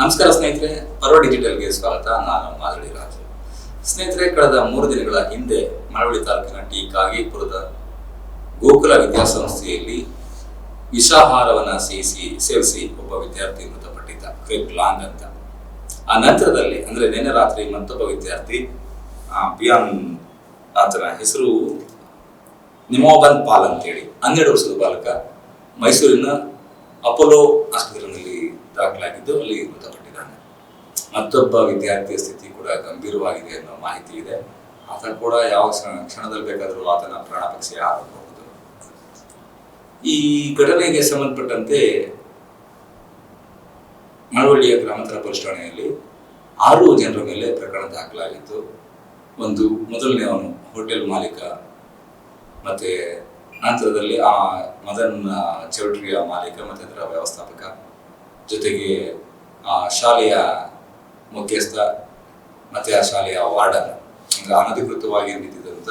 ನಮಸ್ಕಾರ ಸ್ನೇಹಿತರೆ, ಪರ್ವ ಡಿಜಿಟಲ್ಗೆ ಸ್ವಾಗತ. ನಾನು ಮಾದಳಿ ರಾಜು. ಸ್ನೇಹಿತರೆ, ಕಳೆದ ಮೂರು ದಿನಗಳ ಹಿಂದೆ ಮಳವಳ್ಳಿ ತಾಲೂಕಿನ ಟಿ ಕಾಗೇಪುರದ ಗೋಕುಲ ವಿದ್ಯಾಸಂಸ್ಥೆಯಲ್ಲಿ ವಿಷಾಹಾರವನ್ನ ಸೇವಿಸಿ ಸೇವಿಸಿ ಒಬ್ಬ ವಿದ್ಯಾರ್ಥಿ ಮೃತಪಟ್ಟಿದ್ದ ಕ್ರಿಪ್ ಲಾಂಗ್ ಅಂತ. ಆ ನಂತರದಲ್ಲಿ, ಅಂದ್ರೆ ನಿನ್ನೆ ರಾತ್ರಿ ಮತ್ತೊಬ್ಬ ವಿದ್ಯಾರ್ಥಿ ಬಿಯಾನ್ ಆತನ ಹೆಸರು ನಿಮೋಬನ್ ಪಾಲ್ ಅಂತೇಳಿ. ಹನ್ನೆರಡು ವರ್ಷದ ಬಾಲಕ ಮೈಸೂರಿನ ಅಪೋಲೋ ಆಸ್ಪತ್ರೆಯಲ್ಲಿ ದಾಖಲಾಗಿದ್ದು ಅಲ್ಲಿ ಮೃತಪಟ್ಟಿದ್ದಾನೆ. ಮತ್ತೊಬ್ಬ ವಿದ್ಯಾರ್ಥಿಯ ಸ್ಥಿತಿ ಕೂಡ ಗಂಭೀರವಾಗಿದೆ ಅನ್ನೋ ಮಾಹಿತಿ ಇದೆ. ಆತ ಕೂಡ ಯಾವ ಕ್ಷಣ- ಕ್ಷಣದಲ್ಲಿ ಬೇಕಾದರೂ ಆತನ ಪ್ರಾಣಪಕ್ಷೆ ಆಗಬಹುದು ಈ ಘಟನೆಗೆ ಸಂಬಂಧಪಟ್ಟಂತೆ ಮಳವಳ್ಳಿಯ ಗ್ರಾಮಾಂತರ ಪೊಲೀಸ್ ಠಾಣೆಯಲ್ಲಿ ಆರು ಜನರ ಮೇಲೆ ಪ್ರಕರಣ ದಾಖಲಾಗಿತ್ತು. ಒಂದು ಮೊದಲನೇ ಅವನು ಹೋಟೆಲ್ ಮಾಲೀಕ. ಮತ್ತೆ ನಂತರದಲ್ಲಿ ಆ ಮದನ್ ಚೌಟ್ರಿಯ ಮಾಲೀಕ ಮತ್ತೆ ಅದರ ವ್ಯವಸ್ಥಾಪಕ. ಜೊತೆಗೆ ಆ ಶಾಲೆಯ ಮುಖ್ಯಸ್ಥ ಮತ್ತೆ ಆ ಶಾಲೆಯ ವಾರ್ಡನ್ ಈಗ ಅನಧಿಕೃತವಾಗಿ ನಿಂತಿದ್ದಂಥ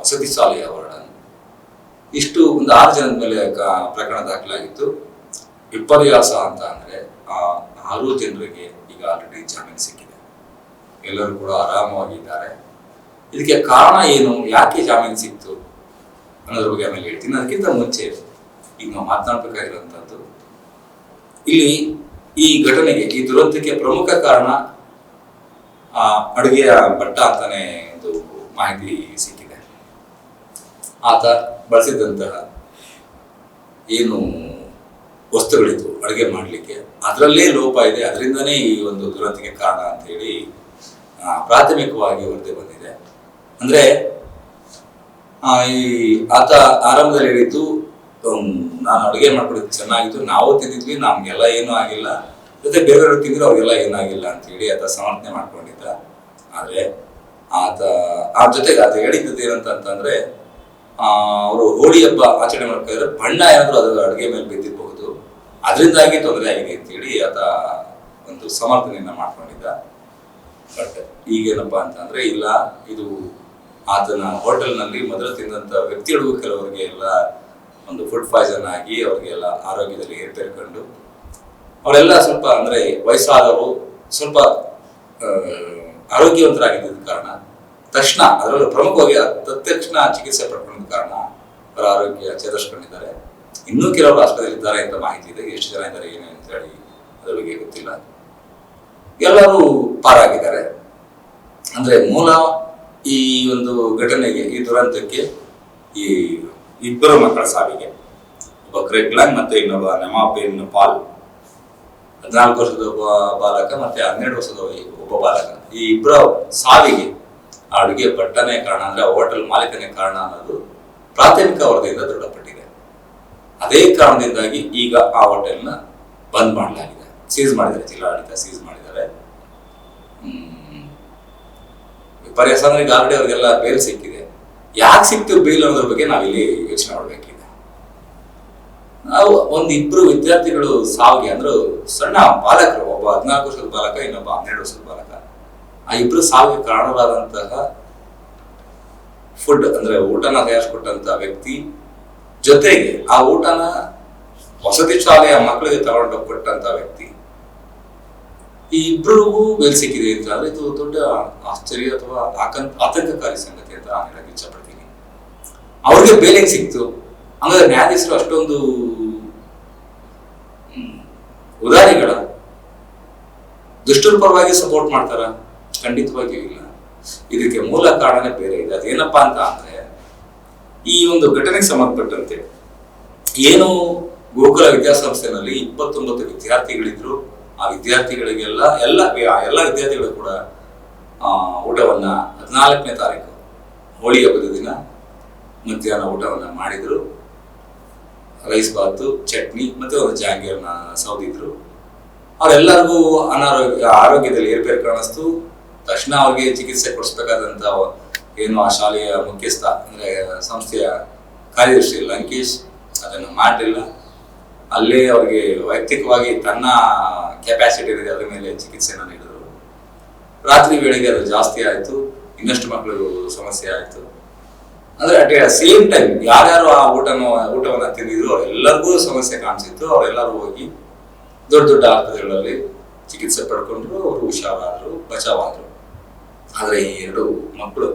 ವಸತಿ ಶಾಲೆಯ ವಾರ್ಡನ್. ಇಷ್ಟು ಒಂದು ಆರು ಜನದ ಮೇಲೆ ಪ್ರಕರಣ ದಾಖಲಾಗಿತ್ತು. ವಿಪರ್ಯಾಸ ಅಂತ ಅಂದ್ರೆ ಆ ಆರು ಜನರಿಗೆ ಈಗ ಆಲ್ರೆಡಿ ಜಾಮೀನು ಸಿಕ್ಕಿದೆ. ಎಲ್ಲರೂ ಕೂಡ ಆರಾಮವಾಗಿದ್ದಾರೆ. ಇದಕ್ಕೆ ಕಾರಣ ಏನು? ಯಾಕೆ ಜಾಮೀನು ಸಿಕ್ತು ಅನ್ನೋದ್ರ ಬಗ್ಗೆ ಆಮೇಲೆ ಹೇಳ್ತೀನಿ. ಅದಕ್ಕಿಂತ ಮುಂಚೆ ಈಗ ನಾವು ಮಾತನಾಡಬೇಕಾಗಿರುವಂಥದ್ದು ಇಲ್ಲಿ ಈ ಘಟನೆಗೆ, ಈ ದುರಂತಕ್ಕೆ ಪ್ರಮುಖ ಕಾರಣ, ಆ, ಅಡುಗೆಯ ಭಟ್ಟ ಅಂತಾನೆ ಒಂದು ಮಾಹಿತಿ ಸಿಕ್ಕಿದೆ. ಆತ ಬಳಸಿದಂತಹ ಏನು ವಸ್ತುಗಳಿತ್ತು ಅಡುಗೆ ಮಾಡಲಿಕ್ಕೆ, ಅದರಲ್ಲೇ ಲೋಪ ಇದೆ, ಅದರಿಂದನೇ ಈ ಒಂದು ದುರಂತಕ್ಕೆ ಕಾರಣ ಅಂತ ಹೇಳಿ ಪ್ರಾಥಮಿಕವಾಗಿ ವರದಿ ಬಂದಿದೆ. ಅಂದ್ರೆ ಈ ಆತ ಆರಂಭದಲ್ಲಿ ಹೇಳಿದ್ದು ನಾನು ಅಡುಗೆ ಮಾಡ್ಕೊಡೋದು ಚೆನ್ನಾಗಿತ್ತು. ನಾವು ತಿಂದಿದ್ವಿ, ನಮ್ಗೆಲ್ಲ ಏನೂ ಆಗಿಲ್ಲ. ಜೊತೆ ಬೇರೆಯವರು ತಿಂದ್ರು ಅವ್ರಿಗೆಲ್ಲ ಏನೂ ಆಗಿಲ್ಲ ಅಂತ ಹೇಳಿ ಆತ ಸಮರ್ಥನೆ ಮಾಡ್ಕೊಂಡಿದ್ದ. ಆದರೆ ಆತ, ಆ ಜೊತೆಗೆ ಆತ ಹೇಳಿದ್ದದ್ದು ಅಂತಂದ್ರೆ ಅವರು ಹೋಳಿ ಹಬ್ಬ ಆಚರಣೆ ಮಾಡ್ಕೊಂಡಿದ್ರೆ ಬಣ್ಣ ಏನಾದರೂ ಅದರ ಅಡುಗೆ ಮೇಲೆ ಬಿದ್ದಿರಬಹುದು. ಅದರಿಂದಾಗಿ ತೊಂದರೆ ಆಗಿದೆ ಅಂತೇಳಿ ಆತ ಒಂದು ಸಮರ್ಥನೆಯನ್ನ ಮಾಡ್ಕೊಂಡಿದ್ದ. ಬಟ್ ಈಗೇನಪ್ಪ ಅಂತಂದ್ರೆ, ಇಲ್ಲ, ಇದು ಆತನ ಹೋಟೆಲ್ನಲ್ಲಿ ಮೊದಲು ತಿಂದಂತ ವ್ಯಕ್ತಿಗಳಿಗೂ ಕೆಲವರಿಗೆ ಎಲ್ಲ ಒಂದು ಫುಡ್ ಪಾಯ್ಸನ್ ಆಗಿ ಅವರಿಗೆಲ್ಲ ಆರೋಗ್ಯದಲ್ಲಿ ಏರ್ಪೇರು ಕಂಡು ಅವರೆಲ್ಲ ಸ್ವಲ್ಪ ಅಂದ್ರೆ ವಯಸ್ಸಾದವರು ಸ್ವಲ್ಪ ಆರೋಗ್ಯವಂತರಾಗಿದ್ದ ಕಾರಣ, ತಕ್ಷಣ ಅದರಲ್ಲೂ ಪ್ರಮುಖವಾಗಿ ತತ್ಕ್ಷಣ ಚಿಕಿತ್ಸೆ ಪಡ್ಕೊಂಡಿದ್ದ ಕಾರಣ ಅವರ ಆರೋಗ್ಯ ಚೇತರಿಸ್ಕೊಂಡಿದ್ದಾರೆ ಇನ್ನೂ ಕೆಲವರು ಆಸ್ಪತ್ರೆಯಲ್ಲಿ ಇದ್ದಾರೆ ಅಂತ ಮಾಹಿತಿ ಇದೆ. ಎಷ್ಟು ಜನ ಇದ್ದಾರೆ, ಏನು ಅಂತ ಹೇಳಿ ಅದರ ಬಗ್ಗೆ ಗೊತ್ತಿಲ್ಲ. ಎಲ್ಲರೂ ಪಾರಾಗಿದ್ದಾರೆ. ಅಂದ್ರೆ ಮೂಲ ಈ ಒಂದು ಘಟನೆಗೆ, ಈ ದುರಂತಕ್ಕೆ ಈ ಇಬ್ಬರು ಮಕ್ಕಳ ಸಾವಿಗೆ. ಒಬ್ಬ ಕ್ರೆಗ್ಲಾಂಗ್ ಮತ್ತೆ ಇನ್ನೊಬ್ಬ ನೆಮಾಪಿನ್ ಪಾಲ್. ಹದಿನಾಲ್ಕು ವರ್ಷದ ಒಬ್ಬ ಬಾಲಕ ಮತ್ತೆ ಹನ್ನೆರಡು ವರ್ಷದ ಒಬ್ಬ ಬಾಲಕ. ಈ ಇಬ್ಬರ ಸಾವಿಗೆ ಅಡುಗೆ ಭಟ್ಟನೇ ಕಾರಣ ಅಂದ್ರೆ ಹೋಟೆಲ್ ಮಾಲೀಕನೇ ಕಾರಣ ಅನ್ನೋದು ಪ್ರಾಥಮಿಕ ವರದಿಯಿಂದ ದೃಢಪಟ್ಟಿದೆ. ಅದೇ ಕಾರಣದಿಂದಾಗಿ ಈಗ ಆ ಹೋಟೆಲ್ನ ಬಂದ್ ಮಾಡಲಾಗಿದೆ. ಸೀಸ್ ಮಾಡಿದ್ದಾರೆ, ಜಿಲ್ಲಾಡಳಿತ ಸೀಸ್ ಮಾಡಿದ್ದಾರೆ. ವಿಪರ್ಯಾಸ ಅಂದ್ರೆ ಈಗ ಆಲ್ರೆಡಿ ಅವ್ರಿಗೆಲ್ಲ ಬೇಲ್ ಸಿಕ್ಕಿದೆ. ಯಾಕೆ ಸಿಕ್ತು ಬೇಲ್ ಅನ್ನೋದ್ರ ಬಗ್ಗೆ ನಾವಿಲ್ಲಿ ಯೋಚನೆ ಮಾಡಬೇಕಿದೆ. ನಾವು ಒಂದ್ ವಿದ್ಯಾರ್ಥಿಗಳು ಸಾವಿಗೆ ಅಂದ್ರೆ ಸಣ್ಣ ಬಾಲಕರು, ಒಬ್ಬ ಹದಿನಾಲ್ಕು ವರ್ಷದ ಬಾಲಕ, ಇನ್ನೊಬ್ಬ ಹನ್ನೆರಡು ವರ್ಷದ ಬಾಲಕ. ಆ ಇಬ್ರು ಸಾವಿಗೆ ಕಾರಣರಾದಂತಹ ಫುಡ್ ಅಂದ್ರೆ ಊಟನ ತಯಾರಿಸ್ಕೊಟ್ಟಂತ ವ್ಯಕ್ತಿ ಜೊತೆಗೆ ಆ ಊಟನ ವಸತಿ ಶಾಲೆಯ ಮಕ್ಕಳಿಗೆ ತಗೊಂಡು ಕೊಟ್ಟಂತ ವ್ಯಕ್ತಿ. ಈ ಇಬ್ಬರಿಗೂ ಬೇಲ್ ಸಿಕ್ಕಿದೆ ಅಂತ ಆದ್ರೆ ಇದು ದೊಡ್ಡ ಆಶ್ಚರ್ಯ ಅಥವಾ ಆತಂಕಕಾರಿ ಸಂಗತಿ ಅಂತ ನಾನು ಹೇಳಕ್ ಇಷ್ಟಪಡ್ತೀನಿ ಅವ್ರಿಗೆ ಬೇಲ್ ಸಿಕ್ತು? ಹಂಗಾದ್ರೆ ನ್ಯಾಯಾಧೀಶರು ಅಷ್ಟೊಂದು ಉದಾರಿಗಳ? ದುಷ್ಟರ ಪರವಾಗಿ ಸಪೋರ್ಟ್ ಮಾಡ್ತಾರ? ಖಂಡಿತವಾಗಿಯೂ ಇಲ್ಲ. ಇದಕ್ಕೆ ಮೂಲ ಕಾರಣನೇ ಬೇರೆ ಇದೆ. ಅದೇನಪ್ಪಾ ಅಂತ ಅಂದ್ರೆ, ಈ ಒಂದು ಘಟನೆಗೆ ಸಂಬಂಧಪಟ್ಟಂತೆ, ಏನು ಗೋಕುಲ ವಿದ್ಯಾಸಂಸ್ಥೆನಲ್ಲಿ ಇಪ್ಪತ್ತೊಂಬತ್ತು ವಿದ್ಯಾರ್ಥಿಗಳಿದ್ರು. ಆ ವಿದ್ಯಾರ್ಥಿಗಳಿಗೆಲ್ಲ ಎಲ್ಲ ಎಲ್ಲ ವಿದ್ಯಾರ್ಥಿಗಳು ಕೂಡ ಊಟವನ್ನ ಹದಿನಾಲ್ಕನೇ ತಾರೀಕು ಹೋಳಿ ಹಬ್ಬದ ದಿನ ಮಧ್ಯಾಹ್ನ ಊಟವನ್ನ ಮಾಡಿದ್ರು. ರೈಸ್ ಬಾತು, ಚಟ್ನಿ ಮತ್ತೆ ಒಂದು ಜಾಂಗೀರ್ನ ಸೌದಿದ್ರು ಅವರೆಲ್ಲರಿಗೂ ಅನಾರೋಗ್ಯ, ಆರೋಗ್ಯದಲ್ಲಿ ಏರ್ಪೇರು ಕಾಣಿಸ್ತು. ತಕ್ಷಣ ಅವ್ರಿಗೆ ಚಿಕಿತ್ಸೆ ಕೊಡಿಸ್ಬೇಕಾದಂತ ಏನು ಆ ಶಾಲೆಯ ಮುಖ್ಯಸ್ಥ ಅಂದ್ರೆ ಸಂಸ್ಥೆಯ ಕಾರ್ಯದರ್ಶಿ ಲಂಕೇಶ್, ಅದನ್ನು ಮಾಡಲಿಲ್ಲ. ಅಲ್ಲೇ ಅವ್ರಿಗೆ ವೈಯಕ್ತಿಕವಾಗಿ ತನ್ನ ಕೆಪಾಸಿಟಿ ಇದೆ ಅದ್ರ ಮೇಲೆ ಚಿಕಿತ್ಸೆನ ನೀಡಿದ್ರು. ರಾತ್ರಿ ವೇಳೆಗೆ ಅದು ಜಾಸ್ತಿ ಆಯಿತು, ಇನ್ನಷ್ಟು ಮಕ್ಕಳು ಸಮಸ್ಯೆ ಆಯಿತು. ಅಂದ್ರೆ ಅಟ್ ಸೇಮ್ ಟೈಮ್ ಯಾರ್ಯಾರು ಆ ಊಟನ, ಊಟವನ್ನು ತಿಂದಿದ್ರು ಎಲ್ಲರಿಗೂ ಸಮಸ್ಯೆ ಕಾಣಿಸಿತ್ತು, ಅವರೆಲ್ಲರೂ ಹೋಗಿ ದೊಡ್ಡ ದೊಡ್ಡ ಆಸ್ಪತ್ರೆಗಳಲ್ಲಿ ಚಿಕಿತ್ಸೆ ಪಡ್ಕೊಂಡ್ರು, ಅವರು ಹುಷಾರಾದ್ರು, ಬಚಾವಾದ್ರು. ಆದರೆ ಈ ಎರಡು ಮಕ್ಕಳು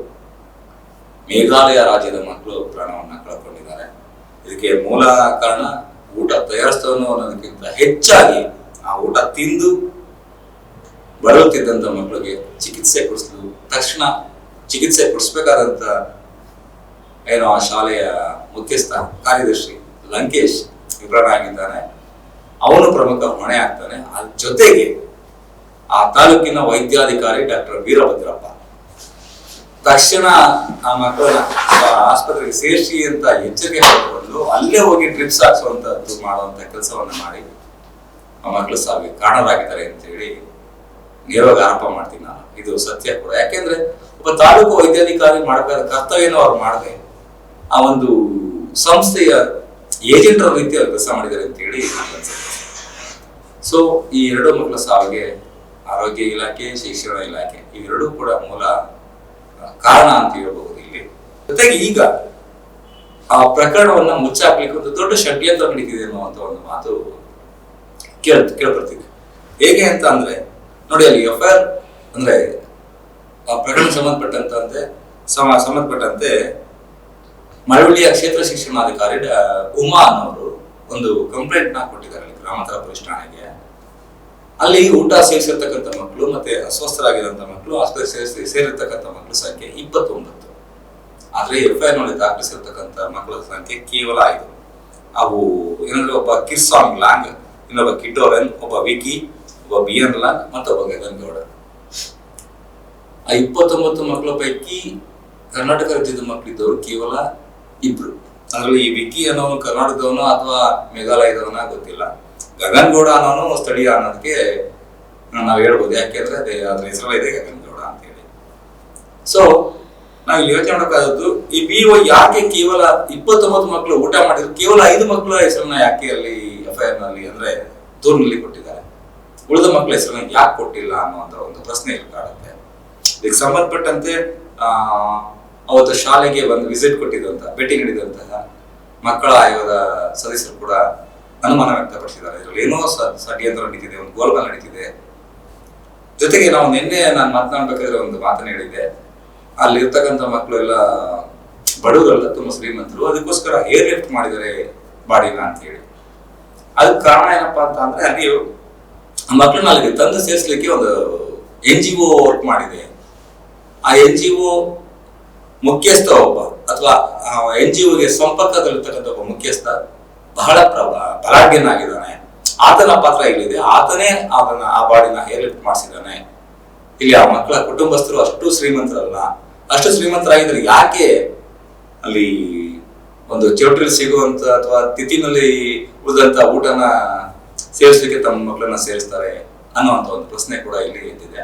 ಮೇಘಾಲಯ ರಾಜ್ಯದ ಮಕ್ಕಳು ಪ್ರಾಣವನ್ನ ಕಳ್ಕೊಂಡಿದ್ದಾರೆ. ಇದಕ್ಕೆ ಮೂಲ ಕಾರಣ ಊಟ ತಯಾರಿಸ್ತವನು ಅನ್ನೋದಕ್ಕಿಂತ ಹೆಚ್ಚಾಗಿ ಆ ಊಟ ತಿಂದು ಬಳಲುತ್ತಿದ್ದಂಥ ಮಕ್ಕಳಿಗೆ ಚಿಕಿತ್ಸೆ ಕೊಡಿಸಿದ್ರು ತಕ್ಷಣ ಚಿಕಿತ್ಸೆ ಕೊಡಿಸ್ಬೇಕಾದಂಥ ಏನೋ ಆ ಶಾಲೆಯ ಮುಖ್ಯಸ್ಥ ಕಾರ್ಯದರ್ಶಿ ಲಂಕೇಶ್ ಆಗಿದ್ದಾನೆ. ಅವನು ಪ್ರಮುಖ ಹೊಣೆ ಆಗ್ತಾನೆ. ಅದ್ರ ಜೊತೆಗೆ ಆ ತಾಲೂಕಿನ ವೈದ್ಯಾಧಿಕಾರಿ ಡಾಕ್ಟರ್ ವೀರಭದ್ರಪ್ಪ. ತಕ್ಷಣ ಆ ಮಕ್ಕಳನ್ನ ಆಸ್ಪತ್ರೆಗೆ ಸೇರಿಸಿ ಅಂತ ಎಚ್ಚರಿಕೆ ಕೊಟ್ಟು ಅಲ್ಲೇ ಹೋಗಿ ಡ್ರಿಪ್ಸ್ ಹಾಕ್ಸುವಂತದ್ದು ಮಾಡುವಂತ ಕೆಲಸವನ್ನ ಮಾಡಿ ಆ ಮಕ್ಕಳು ಸಾವಿಗೆ ಕಾರಣರಾಗಿದ್ದಾರೆ ಅಂತ ಹೇಳಿ ನೇರವಾಗಿ ಆರೋಪ ಮಾಡ್ತೀನಿ ನಾನು. ಇದು ಸತ್ಯ ಕೂಡ. ಯಾಕೆಂದ್ರೆ ಒಬ್ಬ ತಾಲೂಕು ವೈದ್ಯಾಧಿಕಾರಿ ಮಾಡಬೇಕಾದ ಕರ್ತವ್ಯನೂ ಅವ್ರು ಮಾಡದೆ. ಆ ಒಂದು ಸಂಸ್ಥೆಯ ಏಜೆಂಟರ ರೀತಿ ಅವ್ರು ಕೆಲಸ ಮಾಡಿದ್ದಾರೆ ಅಂತ ಹೇಳಿ ಸೊ ಈ ಎರಡು ಮಕ್ಕಳ ಸಾವಿಗೆ ಆರೋಗ್ಯ ಇಲಾಖೆ, ಶಿಕ್ಷಣ ಇಲಾಖೆ, ಇವೆರಡೂ ಕೂಡ ಮೂಲ ಕಾರಣ ಅಂತ ಹೇಳ್ಬಹುದು ಇಲ್ಲಿ. ಜೊತೆಗೆ ಈಗ ಆ ಪ್ರಕರಣವನ್ನ ಮುಚ್ಚಾಕ್ಲಿಕ್ಕೆ ಒಂದು ದೊಡ್ಡ ಷಡ್ಯಂತ್ರ ನಡೀತಿದೆ ಅನ್ನುವಂತ ಒಂದು ಮಾತು ಕೇಳ್ ಕೇಳ್ಬರ್ತಿದೆ ಹೇಗೆ ಅಂತ ಅಂದ್ರೆ, ನೋಡಿ ಅಲ್ಲಿ ಎಫ್ ಐ ಅಂದ್ರೆ ಆ ಪ್ರಕರಣ ಸಂಬಂಧಪಟ್ಟಂತೆ ಸಂಬಂಧಪಟ್ಟಂತೆ ಮಳವಳ್ಳಿಯ ಕ್ಷೇತ್ರ ಶಿಕ್ಷಣಾಧಿಕಾರಿ ಉಮಾ ಅನ್ನೋರು ಒಂದು ಕಂಪ್ಲೇಂಟ್ನ ಕೊಟ್ಟಿದ್ದಾರೆ ಗ್ರಾಮಾಂತರ ಪೊಲೀಸ್ ಠಾಣೆಗೆ. ಅಲ್ಲಿ ಊಟ ಸೇರಿಸಿರ್ತಕ್ಕಂಥ ಮಕ್ಕಳು ಮತ್ತೆ ಅಸ್ವಸ್ಥರಾಗಿರುವಂತಹ ಮಕ್ಕಳು ಆಸ್ಪತ್ರೆ ಸೇರಿಸಿ ಸೇರಿರ್ತಕ್ಕಂಥ ಮಕ್ಕಳ ಸಂಖ್ಯೆ ಇಪ್ಪತ್ತೊಂಬತ್ತು. ಆದರೆ ಎಫ್ ಐ ನೋಡಿ ದಾಖಲಿಸಿರ್ತಕ್ಕಂಥ ಮಕ್ಕಳ ಸಂಖ್ಯೆ ಕೇವಲ ಐದು. ಅವು ಏನಂದ್ರೆ ಒಬ್ಬ ಕಿರ್ಸಾಂಗ್ ಲಾಂಗ್, ಇನ್ನೊಬ್ಬ ಕಿಟೋರನ್ ಒಬ್ಬ ವಿಕಿ, ಒಬ್ಬ ಬಿ ಎನ್ ಲಾಂಗ್ ಮತ್ತೊಬ್ಬ ಗಗನ್ ಗೌಡ. ಆ ಇಪ್ಪತ್ತೊಂಬತ್ತು ಮಕ್ಕಳ ಪೈಕಿ ಕರ್ನಾಟಕ ರಾಜ್ಯದ ಮಕ್ಕಳಿದ್ದವರು ಕೇವಲ ಇಬ್ರು. ಅದರಲ್ಲಿ ಈ ವಿಕಿ ಅನ್ನೋನು ಕರ್ನಾಟಕದವನು ಅಥವಾ ಮೇಘಾಲಯದವನ ಗೊತ್ತಿಲ್ಲ. ಗಗನ್ ಗೌಡ ಅನ್ನೋನು ಸ್ಥಳೀಯ ಅನ್ನೋದಕ್ಕೆ ನಾವು ಹೇಳ್ಬೋದು. ಯಾಕೆಂದ್ರೆ ಅದೇ ಅದ್ರ ಹೆಸರಲ್ಲ ಇದೆ ಗಗನ್ಗೌಡ ಅಂತ ಹೇಳಿ ಸೊ ನಾವು ಇಲ್ಲಿ ಯೋಚನೆ ಮಾಡೋಕ್ಕಾದದ್ದು ಈ ಬಿ ಒ ಯಾಕೆ ಕೇವಲ ಇಪ್ಪತ್ತೊಂಬತ್ತು ಮಕ್ಕಳು ಊಟ ಮಾಡಿದ್ರು, ಕೇವಲ ಐದು ಮಕ್ಕಳ ಹೆಸರನ್ನ ಯಾಕೆ ಅಲ್ಲಿ ಎಫ್ ಐ ಆರ್ನಲ್ಲಿ ಅಂದ್ರೆ ದೂರಿನಲ್ಲಿ ಕೊಟ್ಟಿದ್ದಾರೆ? ಉಳಿದ ಮಕ್ಕಳ ಹೆಸರನ್ನ ಯಾಕೆ ಕೊಟ್ಟಿಲ್ಲ ಅನ್ನೋ ಒಂದು ಪ್ರಶ್ನೆ ಇಲ್ಲಿ ಕಾಡುತ್ತೆ ಇದಕ್ಕೆ ಸಂಬಂಧಪಟ್ಟಂತೆ ಅವತ್ತು ಶಾಲೆಗೆ ಒಂದು ವಿಸಿಟ್ ಕೊಟ್ಟಿದ್ದಂತ ಭೇಟಿ ನೀಡಿದಂತಹ ಮಕ್ಕಳ ಆಯೋಗದ ಸದಸ್ಯರು ಕೂಡ ಅನುಮಾನ ವ್ಯಕ್ತಪಡಿಸಿದ್ದಾರೆ. ಇದರಲ್ಲಿ ಏನೋ ಷಡ್ಯಂತ್ರ ನಡೀತಿದೆ, ಒಂದು ಗೋಲ್ಮಾಲ್ ನಡೀತಿದೆ. ಜೊತೆಗೆ ನಾವು ನಿನ್ನೆ ನಾನು ಮಾತನಾಡ್ಬೇಕಾದ್ರೆ ಒಂದು ಮಾತನ್ನ ಹೇಳಿದೆ ಅಲ್ಲಿ ಇರ್ತಕ್ಕಂಥ ಮಕ್ಕಳು ಎಲ್ಲ ಬಡವರಲ್ಲ ತುಂಬ ಶ್ರೀಮಂತರು, ಅದಕ್ಕೋಸ್ಕರ ಏರ್ ಲಿಫ್ಟ್ ಮಾಡಿದ್ದಾರೆ ಬಾಡಿನ ಅಂತ ಹೇಳಿ. ಅದಕ್ಕೆ ಕಾರಣ ಏನಪ್ಪಾ ಅಂತ ಅಂದ್ರೆ ಅಲ್ಲಿ ಮಕ್ಕಳನ್ನ ಅಲ್ಲಿಗೆ ತಂದು ಸೇರಿಸ್ಲಿಕ್ಕೆ ಒಂದು ಎನ್ ಜಿ ಒ ವರ್ಕ್ ಮಾಡಿದೆ. ಆ ಎನ್ ಜಿ ಒ ಮುಖ್ಯಸ್ಥ ಒಬ್ಬ, ಅಥವಾ ಎನ್ ಜಿ ಒಗೆ ಸಂಪರ್ಕದಲ್ಲಿರ್ತಕ್ಕಂಥ ಒಬ್ಬ ಮುಖ್ಯಸ್ಥ ಬಹಳ ಬಲಾಢ್ಯನಾಗಿದ್ದಾನೆ. ಆತನ ಪಾತ್ರ ಇಲ್ಲಿದೆ. ಆತನೇ ಅದನ್ನ ಆ ಬಾಡಿನ ಹೇರ್ ಲಿಫ್ಟ್ ಮಾಡಿಸಿದ್ದಾನೆ. ಇಲ್ಲಿ ಆ ಮಕ್ಕಳ ಕುಟುಂಬಸ್ಥರು ಅಷ್ಟು ಶ್ರೀಮಂತರಲ್ಲ. ಅಷ್ಟು ಶ್ರೀಮಂತರಾಗಿದ್ರೆ ಯಾಕೆ ಅಲ್ಲಿ ಒಂದು ಚೌಟ್ರಿಲ್ ಸಿಗುವಂತ ಅಥವಾ ತಿಥಿನಲ್ಲಿ ಉಳಿದಂತ ಊಟನ ಸೇರಿಸಲಿಕ್ಕೆ ತಮ್ಮ ಮಕ್ಕಳನ್ನ ಸೇರಿಸ್ತಾರೆ ಅನ್ನುವಂತ ಒಂದು ಪ್ರಶ್ನೆ ಕೂಡ ಇಲ್ಲಿ ಎದ್ದಿದೆ.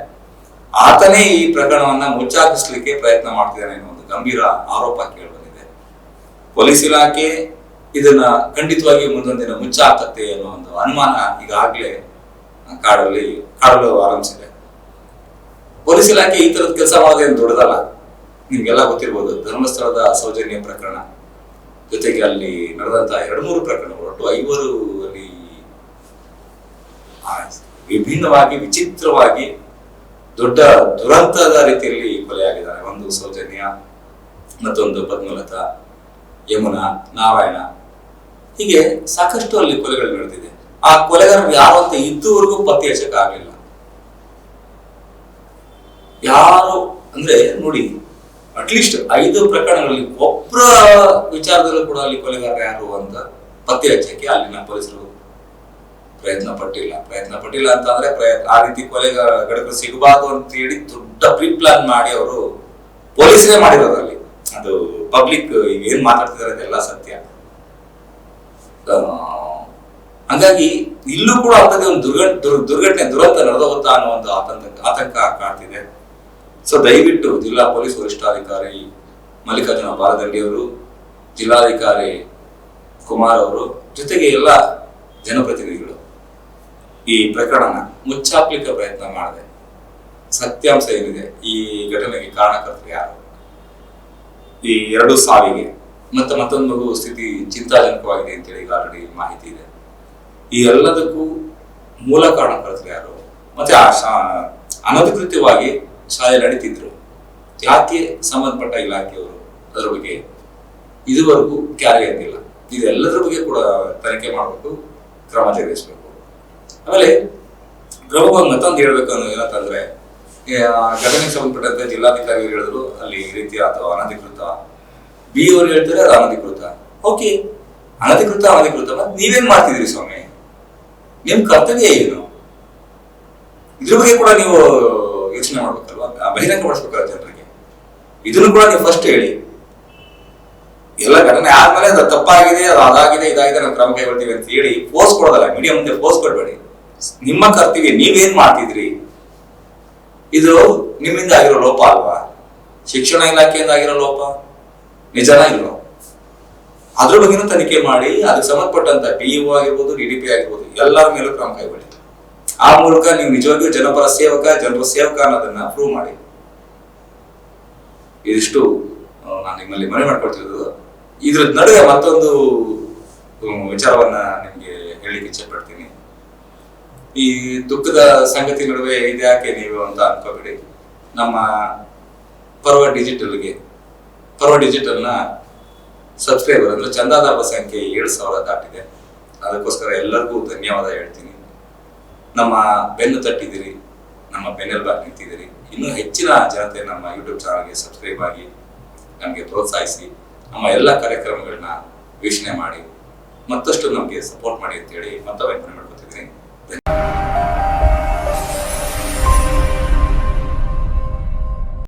ಆತನೇ ಈ ಪ್ರಕರಣವನ್ನ ಮುಚ್ಚಾಕಿಸ್ಲಿಕ್ಕೆ ಪ್ರಯತ್ನ ಮಾಡ್ತಿದ್ದಾನೆ ಅನ್ನೋ ಒಂದು ಗಂಭೀರ ಆರೋಪ ಕೇಳಿಬಂದಿದೆ ಪೊಲೀಸ್ ಇಲಾಖೆ ಇದನ್ನ ಖಂಡಿತವಾಗಿ ಮುಂದೊಂದು ದಿನ ಮುಚ್ಚಾಕತ್ತೆ ಅನ್ನೋ ಒಂದು ಅನುಮಾನ ಈಗಾಗಲೇ ಕಾಡಲ್ಲಿ ಕಾಡಲು ಆರಂಭಿಸಿದೆ. ಪೊಲೀಸ್ ಇಲಾಖೆ ಈ ತರದ ಕೆಲಸ ಮಾಡೋದೇನು ದೊಡ್ಡದಲ್ಲ. ನಿಮ್ಗೆಲ್ಲ ಗೊತ್ತಿರ್ಬೋದು, ಧರ್ಮಸ್ಥಳದ ಸೌಜನ್ಯ ಪ್ರಕರಣ. ಜೊತೆಗೆ ಅಲ್ಲಿ ನಡೆದಂತ ಎರಡು ಮೂರು ಪ್ರಕರಣಗಳು, ಒಟ್ಟು ಐವರು ಅಲ್ಲಿ ವಿಭಿನ್ನವಾಗಿ, ವಿಚಿತ್ರವಾಗಿ, ದೊಡ್ಡ ದುರಂತದ ರೀತಿಯಲ್ಲಿ ಕೊಲೆಯಾಗಿದ್ದಾರೆ. ಒಂದು ಸೌಜನ್ಯ, ಮತ್ತೊಂದು ಪದ್ಮಲತಾ, ಯಮುನಾ, ನಾರಾಯಣ ಹೀಗೆ ಸಾಕಷ್ಟು ಅಲ್ಲಿ ಕೊಲೆಗಳು ನಡೆದಿದೆ. ಆ ಕೊಲೆಗಾರರು ಯಾರು ಅಂತ ಇದುವರೆಗೂ ಪತ್ತೆ ಹಚ್ಚಕ್ ಆಗ್ಲಿಲ್ಲ. ಯಾರು ಅಂದ್ರೆ ನೋಡಿ ಅಟ್ಲೀಸ್ಟ್ ಐದು ಪ್ರಕರಣಗಳಲ್ಲಿ ಒಬ್ಬರ ವಿಚಾರದಲ್ಲೂ ಕೂಡ ಅಲ್ಲಿ ಕೊಲೆಗಾರ ಯಾರು ಅಂತ ಪತ್ತೆ ಹಚ್ಚಕ್ಕೆ ಅಲ್ಲಿನ ಪೊಲೀಸರು ಪ್ರಯತ್ನ ಪಟ್ಟಿಲ್ಲ. ಪ್ರಯತ್ನ ಪಟ್ಟಿಲ್ಲ ಅಂತ ಅಂದ್ರೆ ಪ್ರಯತ್ನ ಆ ರೀತಿ ಕೊಲೆಗಾರಗಳು ಸಿಗಬಾರ್ದು ಅಂತ ಹೇಳಿ ದೊಡ್ಡ ಪ್ರೀ ಪ್ಲಾನ್ ಮಾಡಿ ಅವರು ಪೊಲೀಸರೇ ಮಾಡಿರೋದು ಅಲ್ಲಿ. ಅದು ಪಬ್ಲಿಕ್ ಏನ್ ಮಾತಾಡ್ತಿದ್ದಾರೆ ಅದೆಲ್ಲ ಸತ್ಯ. ಹಂಗಾಗಿ ಇಲ್ಲೂ ಕೂಡ ಅಂಥದ್ದೇ ಒಂದು ದುರ್ಘಟ ದುರ್- ದುರ್ಘಟನೆ, ದುರಂತ ನಡೆದೋಗುತ್ತಾ ಅನ್ನೋ ಒಂದು ಆತಂಕ ಆತಂಕ ಕಾಡ್ತಿದೆ ಸೊ ದಯವಿಟ್ಟು ಜಿಲ್ಲಾ ಪೊಲೀಸ್ ವರಿಷ್ಠಾಧಿಕಾರಿ ಮಲ್ಲಿಕಾರ್ಜುನ ಬಾಲದಂಡಿ ಜಿಲ್ಲಾಧಿಕಾರಿ ಕುಮಾರ್ ಅವರು ಜೊತೆಗೆ ಎಲ್ಲ ಜನಪ್ರತಿನಿಧಿಗಳು ಈ ಪ್ರಕರಣನ ಮುಚ್ಚಾಕ್ಲಿಕ್ಕೆ ಪ್ರಯತ್ನ ಮಾಡಿದೆ. ಸತ್ಯಾಂಶ ಏನಿದೆ, ಈ ಘಟನೆಗೆ ಕಾರಣಕರ್ತರು ಯಾರು? ಈ ಎರಡು ಸಾವಿಗೆ ಮತ್ತೆ ಮತ್ತೊಂದು ಮಗು ಸ್ಥಿತಿ ಚಿಂತಾಜನಕವಾಗಿದೆ ಅಂತೇಳಿ ಈಗ ಆಲ್ರೆಡಿ ಮಾಹಿತಿ ಇದೆ. ಈ ಎಲ್ಲದಕ್ಕೂ ಮೂಲ ಕಾರಣ ಕಾರಣಕರ್ತರು ಯಾರು? ಮತ್ತೆ ಅನಧಿಕೃತವಾಗಿ ಶಾಲೆ ನಡೀತಿದ್ರು. ಯಾಕೆ ಸಂಬಂಧಪಟ್ಟ ಇಲಾಖೆಯವರು ಅದರ ಬಗ್ಗೆ ಇದುವರೆಗೂ ಕ್ಯಾರಿ ಆಗಿಲ್ಲ ಇದೆಲ್ಲದರ ಬಗ್ಗೆ ಕೂಡ ತನಿಖೆ ಮಾಡಬೇಕು, ಕ್ರಮ ಜರುಗಿಸಬೇಕು. ಆಮೇಲೆ ಪ್ರಮುಖವಾಗಿ ಮತ್ತೊಂದು ಹೇಳ್ಬೇಕು ಅನ್ನೋದು ಏನಂತಂದ್ರೆ ಘಟನೆಗೆ ಸಂಬಂಧಪಟ್ಟಂತೆ ಜಿಲ್ಲಾಧಿಕಾರಿಗಳು ಹೇಳಿದ್ರು, ಅಲ್ಲಿ ಈ ರೀತಿಯ ಅಥವಾ ಅನಧಿಕೃತ ಬಿ ಅವರು ಹೇಳ್ತಾರೆ ಅದು ಅನಧಿಕೃತ. ಓಕೆ. ಅನಧಿಕೃತ ಅನಧಿಕೃತ ನೀವೇನ್ ಮಾಡ್ತಿದ್ರಿ ಸ್ವಾಮಿ? ನಿಮ್ ಕರ್ತವ್ಯ ಏನು? ಇದ್ರ ಬಗ್ಗೆ ಕೂಡ ನೀವು ಯೋಚನೆ ಮಾಡ್ಬೇಕಲ್ವಾ? ಬಹಿರಂಗ ಪಡಿಸ್ಬೇಕಲ್ಲ ಜನರಿಗೆ. ಇದನ್ನು ಕೂಡ ನೀವು ಫಸ್ಟ್ ಹೇಳಿ. ಎಲ್ಲ ಘಟನೆ ಆದ್ಮೇಲೆ ಅದು ತಪ್ಪಾಗಿದೆ ಅದು ಅದಾಗಿದೆ ಇದಾಗಿದೆ ನಾವು ಕ್ರಮ ಕೈಗೊಳ್ತೀವಿ ಅಂತ ಹೇಳಿ ಫೋರ್ಸ್ ಕೊಡೋದಲ್ಲ ಮೀಡಿಯಾ ಮುಂದೆ ಫೋರ್ಸ್ ಕೊಡಬೇಡಿ. ನಿಮ್ಮ ಕರ್ತವ್ಯ ನೀವೇನ್ ಮಾಡ್ತಿದ್ರಿ ಇದು ನಿಮ್ಮಿಂದ ಆಗಿರೋ ಲೋಪ ಅಲ್ವಾ? ಶಿಕ್ಷಣ ಇಲಾಖೆಯಿಂದ ಆಗಿರೋ ಲೋಪ? ನಿಜನಾ ಇಲ್ಲ ಅದ್ರ ಬಗ್ಗೆನೂ ತನಿಖೆ ಮಾಡಿ, ಅದಕ್ಕೆ ಸಂಬಂಧಪಟ್ಟಂತ ಪಿ ಯು ಆಗಿರ್ಬೋದು, ಡಿ ಡಿ ಪಿ ಆಗಿರ್ಬೋದು, ಎಲ್ಲರ ಮೇಲೂ ಕ್ರಮ ಕೈಗೊಳ್ಳಿ. ಆ ಮೂಲಕ ನೀವು ನಿಜವಾಗಿಯೂ ಜನಪರ ಸೇವಕ ಜನಪರ ಸೇವಕ ಅನ್ನೋದನ್ನ ಪ್ರೂವ್ ಮಾಡಿ. ಇದಿಷ್ಟು ನಾನು ನಿಮ್ಮಲ್ಲಿ ಮನವಿ ಮಾಡ್ಕೊಳ್ತಿರೋದು. ಇದ್ರ ನಡುವೆ ಮತ್ತೊಂದು ವಿಚಾರವನ್ನ ನಿಮ್ಗೆ ಹೇಳಿಕ್ಕೆ ಇಚ್ಛೆ ಪಡ್ತೀನಿ ಈ ದುಃಖದ ಸಂಗತಿ ನಡುವೆ ಇದ್ಯಾಕೆ ನೀವು ಅಂತ ಅನ್ಕೋಬೇಡಿ. ನಮ್ಮ ಪರ್ವ ಡಿಜಿಟಲ್ಗೆ ಪರ್ವ ಡಿಜಿಟಲ್ನ ಸಬ್ಸ್ಕ್ರೈಬರ್ ಅಂದ್ರೆ ಚಂದಾದಾರರ ಸಂಖ್ಯೆ ಏಳು ಸಾವಿರ ದಾಟಿದೆ. ಅದಕ್ಕೋಸ್ಕರ ಎಲ್ಲರಿಗೂ ಧನ್ಯವಾದ ಹೇಳ್ತೀನಿ. ನಮ್ಮ ಬೆನ್ನು ತಟ್ಟಿದ್ದೀರಿ, ನಮ್ಮ ಬೆನ್ನೆಲ್ಬಾಗಿ ನಿಂತಿದ್ದೀರಿ. ಇನ್ನೂ ಹೆಚ್ಚಿನ ಜನತೆ ನಮ್ಮ ಯೂಟ್ಯೂಬ್ ಚಾನಲ್ಗೆ ಸಬ್ಸ್ಕ್ರೈಬ್ ಆಗಿ ನಮಗೆ ಪ್ರೋತ್ಸಾಹಿಸಿ, ನಮ್ಮ ಎಲ್ಲ ಕಾರ್ಯಕ್ರಮಗಳನ್ನ ವೀಕ್ಷಣೆ ಮಾಡಿ, ಮತ್ತಷ್ಟು ನಮಗೆ ಸಪೋರ್ಟ್ ಮಾಡಿ ಅಂತೇಳಿ ಮತ್ತೊಮ್ಮೆ ಮಾಡ್ಕೊತಿದ್ದೀನಿ.